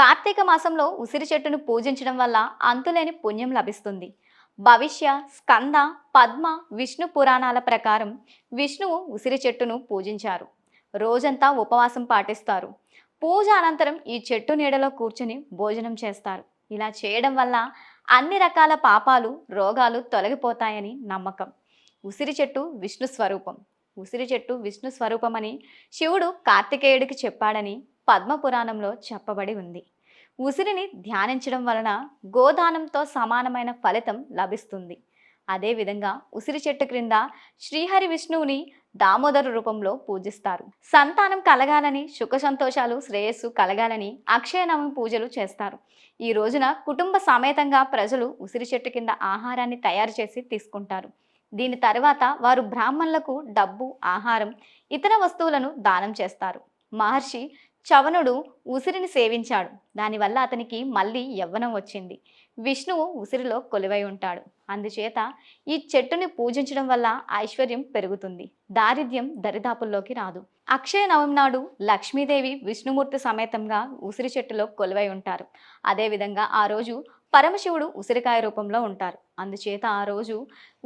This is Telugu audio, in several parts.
కార్తీక మాసంలో ఉసిరి చెట్టును పూజించడం వల్ల అంతులేని పుణ్యం లభిస్తుంది. భవిష్య స్కంద పద్మ విష్ణు పురాణాల ప్రకారం విష్ణువు ఉసిరి చెట్టును పూజించారు. రోజంతా ఉపవాసం పాటిస్తారు. పూజ అనంతరం ఈ చెట్టు నీడలో కూర్చుని భోజనం చేస్తారు. ఇలా చేయడం వల్ల అన్ని రకాల పాపాలు రోగాలు తొలగిపోతాయని నమ్మకం. ఉసిరి చెట్టు విష్ణు స్వరూపం. ఉసిరి చెట్టు విష్ణు స్వరూపమని శివుడు కార్తికేయుడికి చెప్పాడని పద్మపురాణంలో చెప్పబడి ఉంది. ఉసిరిని ధ్యానించడం వలన గోదానంతో సమానమైన ఫలితం లభిస్తుంది. అదేవిధంగా ఉసిరి చెట్టు క్రింద శ్రీహరి విష్ణువుని దామోదర రూపంలో పూజిస్తారు. సంతానం కలగాలని సుఖ సంతోషాలు శ్రేయస్సు కలగాలని అక్షయనవమి పూజలు చేస్తారు. ఈ రోజున కుటుంబ సమేతంగా ప్రజలు ఉసిరి చెట్టు కింద ఆహారాన్ని తయారు చేసి తీసుకుంటారు. దీని తర్వాత వారు బ్రాహ్మణులకు డబ్బు ఆహారం ఇతర వస్తువులను దానం చేస్తారు. మహర్షి చవనుడు ఉసిరిని సేవించాడు. దానివల్ల అతనికి మళ్ళీ యవ్వనం వచ్చింది. విష్ణువు ఉసిరిలో కొలువై ఉంటాడు. అందుచేత ఈ చెట్టుని పూజించడం వల్ల ఐశ్వర్యం పెరుగుతుంది. దారిద్ర్యం దరిదాపుల్లోకి రాదు. అక్షయ నవమి నాడు లక్ష్మీదేవి విష్ణుమూర్తి సమేతంగా ఉసిరి చెట్టులో కొలువై ఉంటారు. అదేవిధంగా ఆ రోజు పరమశివుడు ఉసిరికాయ రూపంలో ఉంటారు. అందుచేత ఆ రోజు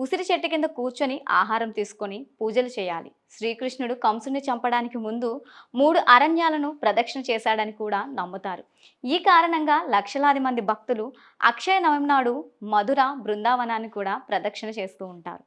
ఉసిరి చెట్టు కింద కూర్చొని ఆహారం తీసుకొని పూజలు చేయాలి. శ్రీకృష్ణుడు కంసుని చంపడానికి ముందు మూడు అరణ్యాలను ప్రదక్షిణ చేశాడని కూడా నమ్ముతారు. ఈ కారణంగా లక్షలాది మంది భక్తులు అక్షయ నవమి నాడు మధుర బృందావనాన్ని కూడా ప్రదక్షిణ చేస్తూ ఉంటారు.